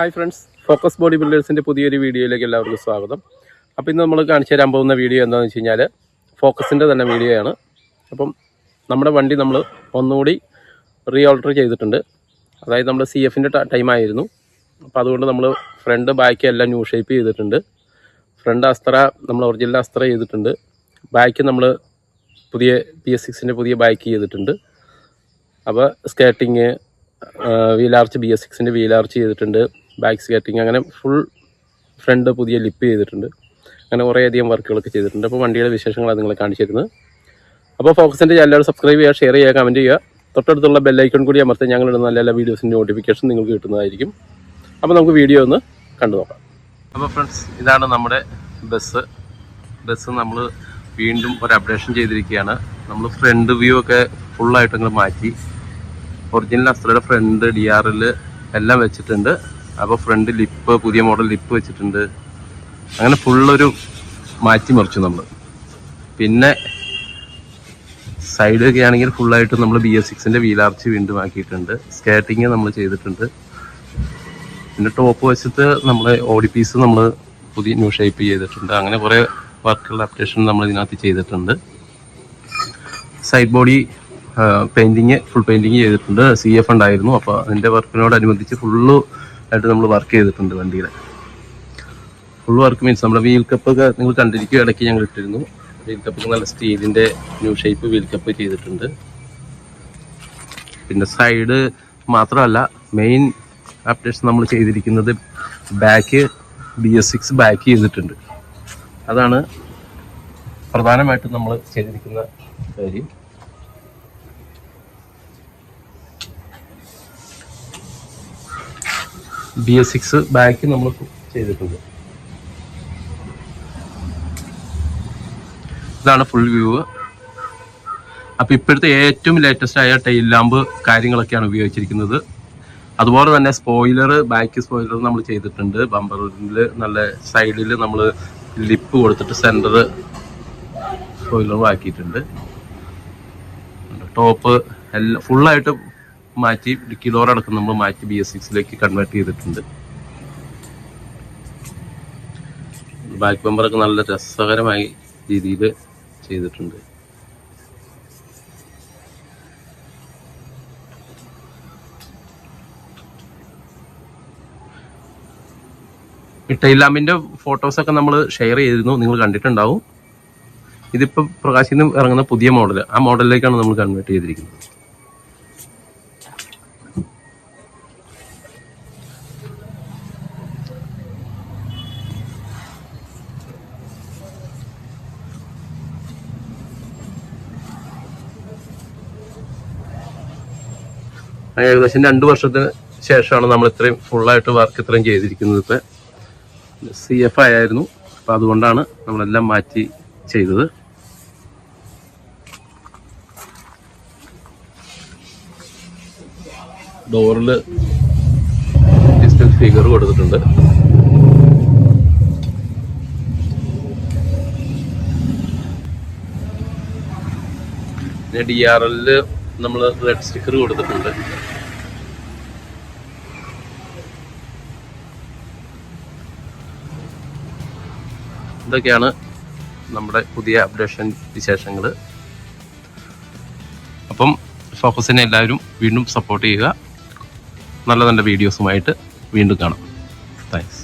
Hi friends focus body ബിൽഡേഴ്സിന്റെ പുതിയൊരു വീഡിയോയിലേക്ക് എല്ലാവർക്കും സ്വാഗതം. അപ്പോൾ ഇന്ന് നമ്മൾ കാണിച്ചു തരാൻ പോകുന്ന വീഡിയോ എന്താണെന്ന് വെച്ച് കഴിഞ്ഞാൽ ഫോക്കസിന്റെ തന്നെ വീഡിയോയാണ്. അപ്പം നമ്മുടെ വണ്ടി നമ്മൾ ഒന്നുകൂടി റീ ഓൾട്ടർ ചെയ്തിട്ടുണ്ട്. അതായത് നമ്മുടെ സി എഫിന്റെ ടൈമായിരുന്നു. അപ്പോൾ അതുകൊണ്ട് നമ്മൾ ഫ്രണ്ട് ബാക്ക് എല്ലാം ന്യൂ ഷേപ്പ് ചെയ്തിട്ടുണ്ട്. ഫ്രണ്ട് അസ്ത്ര നമ്മൾ ഒറിജിനൽ അസ്ത്ര ചെയ്തിട്ടുണ്ട്. ബാക്ക് നമ്മൾ പുതിയ പി എസ് സിക്സിന്റെ പുതിയ ബാക്ക് ചെയ്തിട്ടുണ്ട്. അപ്പോൾ skating wheel arch B S സിക്സിന്റെ wheel arch ചെയ്തിട്ടുണ്ട്. ബാക്ക് സ്കേറ്റിംഗ് അങ്ങനെ ഫുൾ ഫ്രണ്ട് പുതിയ ലിപ്പ് ചെയ്തിട്ടുണ്ട്. അങ്ങനെ കുറേയധികം വർക്കുകളൊക്കെ ചെയ്തിട്ടുണ്ട്. അപ്പോൾ വണ്ടിയുടെ വിശേഷങ്ങളാണ് നിങ്ങളെ കാണിച്ചിരുന്നത് അപ്പോൾ ഫോക്കസിന്റെ എല്ലാവരും സബ്സ്ക്രൈബ് ചെയ്യുക ഷെയർ ചെയ്യുക കമന്റ് ചെയ്യുക. തൊട്ടടുത്തുള്ള ബെല്ലൈക്കൺ കൂടി അമർത്തി ഞങ്ങളിടുന്ന നല്ല എല്ലാ വീഡിയോസിന്റെ നോട്ടിഫിക്കേഷൻ നിങ്ങൾക്ക് കിട്ടുന്നതായിരിക്കും. അപ്പോൾ നമുക്ക് വീഡിയോ ഒന്ന് കണ്ടു നോക്കാം. അപ്പോൾ ഫ്രണ്ട്സ് ഇതാണ് നമ്മുടെ ബസ് ബസ് നമ്മൾ വീണ്ടും ഒരു അപ്ഡേഷൻ ചെയ്തിരിക്കുകയാണ്. നമ്മൾ ഫ്രണ്ട് വ്യൂ ഒക്കെ ഫുള്ളായിട്ട് അങ്ങ് മാറ്റി. ഒറിജിനൽ അസ്ത്രയുടെ ഫ്രണ്ട് ഡി ആർ എല്ലാം വെച്ചിട്ടുണ്ട്. അപ്പോൾ ഫ്രണ്ട് ലിപ്പ് പുതിയ മോഡൽ ലിപ്പ് വെച്ചിട്ടുണ്ട്. അങ്ങനെ ഫുള്ളൊരു മാറ്റി മറിച്ചു നമ്മൾ പിന്നെ സൈഡ് ഒക്കെ ആണെങ്കിൽ ഫുള്ളായിട്ട് നമ്മൾ ബി എസ് സിക്സിന്റെ വീലാർച്ച് വീണ്ടും ആക്കിയിട്ടുണ്ട്. സ്കേട്ടിങ് നമ്മൾ ചെയ്തിട്ടുണ്ട്. പിന്നെ ടോപ്പ് വശത്ത് നമ്മൾ ഓടി പീസ് നമ്മൾ പുതിയ ന്യൂ ഷേപ്പ് ചെയ്തിട്ടുണ്ട്. അങ്ങനെ കുറേ വർക്കുകളുടെ അപ്ഡേഷൻ നമ്മൾ ഇതിനകത്ത് ചെയ്തിട്ടുണ്ട്. Side body painting full painting ചെയ്തിട്ടുണ്ട്. സി എഫ് ഉണ്ടായിരുന്നു. അപ്പോൾ അതിന്റെ വർക്കിനോടനുബന്ധിച്ച് ഫുള്ള് ആയിട്ട് നമ്മൾ വർക്ക് ചെയ്തിട്ടുണ്ട് വണ്ടിയുടെ ഫുൾ വർക്ക് മീൻസ് നമ്മുടെ വീൽ കപ്പ് ഒക്കെ നിങ്ങൾ കണ്ടിരിക്കും ഇടയ്ക്ക് ഞങ്ങൾ ഇട്ടിരുന്നു. വീൽ കപ്പ് നല്ല സ്റ്റീലിന്റെ ന്യൂ ഷേപ്പ് വീൽ കപ്പ് ചെയ്തിട്ടുണ്ട്. പിന്നെ സൈഡ് മാത്രമല്ല മെയിൻ അപ്ഡേറ്റ്സ് നമ്മൾ ചെയ്തിരിക്കുന്നത് back B S six back ചെയ്തിട്ടുണ്ട്. അതാണ് പ്രധാനമായിട്ടും നമ്മൾ ചെയ്തിരിക്കുന്ന കാര്യം. ബി എസ് സിക്സ് ബാക്ക് നമ്മൾ ചെയ്തിട്ടുണ്ട്. ഇതാണ് ഫുൾ വ്യൂ അപ്പോൾ ഇപ്പോഴത്തെ ഏറ്റവും ലേറ്റസ്റ്റ് ആയ ടൈൽ ലാമ്പ് കാര്യങ്ങളൊക്കെയാണ് ഉപയോഗിച്ചിരിക്കുന്നത്. അതുപോലെ തന്നെ സ്പോയിലർ ബാക്ക് സ്പോയിലർ നമ്മൾ ചെയ്തിട്ടുണ്ട്. ബമ്പറിൽ നല്ല സൈഡിൽ നമ്മൾ ലിപ്പ് കൊടുത്തിട്ട് സെന്റർ സ്പോയിലറും ആക്കിയിട്ടുണ്ട്. ടോപ്പ് എല്ലാം ഫുള്ളായിട്ട് മാറ്റി ഡിക്കി അടക്കം നമ്മൾ മാറ്റി ബി എസ് സിക്സിലേക്ക് കൺവേർട്ട് ചെയ്തിട്ടുണ്ട്. ബാക്ക് ബമ്പറൊക്കെ നല്ല രസകരമായി രീതിയിൽ ചെയ്തിട്ടുണ്ട്. ടൈലാമ്പിന്റെ ഫോട്ടോസൊക്കെ നമ്മൾ ഷെയർ ചെയ്തിരുന്നു. നിങ്ങൾ കണ്ടിട്ടുണ്ടാവും. ഇതിപ്പോൾ പ്രകാശിന്ന് ഇറങ്ങുന്ന പുതിയ മോഡൽ ആ മോഡലിലേക്കാണ് നമ്മൾ കൺവേർട്ട് ചെയ്തിരിക്കുന്നത്. ഏകദേശം രണ്ട് വർഷത്തിന് ശേഷമാണ് നമ്മൾ ഇത്രയും ഫുള്ളായിട്ട് വർക്ക് ഇത്രയും ചെയ്തിരിക്കുന്നത് ഇപ്പോൾ സി എഫ് ആയിരുന്നു. അപ്പം അതുകൊണ്ടാണ് നമ്മളെല്ലാം മാറ്റി ചെയ്തത്. ഡോറിൽ ഡിസ്റ്റൻസ് ഫിഗർ കൊടുത്തിട്ടുണ്ട്. ഡി ആർ എല്ലിൽ നമ്മൾ റെഡ് സ്റ്റിക്കർ കൊടുത്തിട്ടുണ്ട്. ഇതൊക്കെയാണ് നമ്മുടെ പുതിയ അപ്ഡേഷൻ വിശേഷങ്ങൾ അപ്പം ഫോക്കസിനെ എല്ലാവരും വീണ്ടും സപ്പോർട്ട് ചെയ്യുക. നല്ല നല്ല വീഡിയോസുമായിട്ട് വീണ്ടും കാണാം. താങ്ക്സ്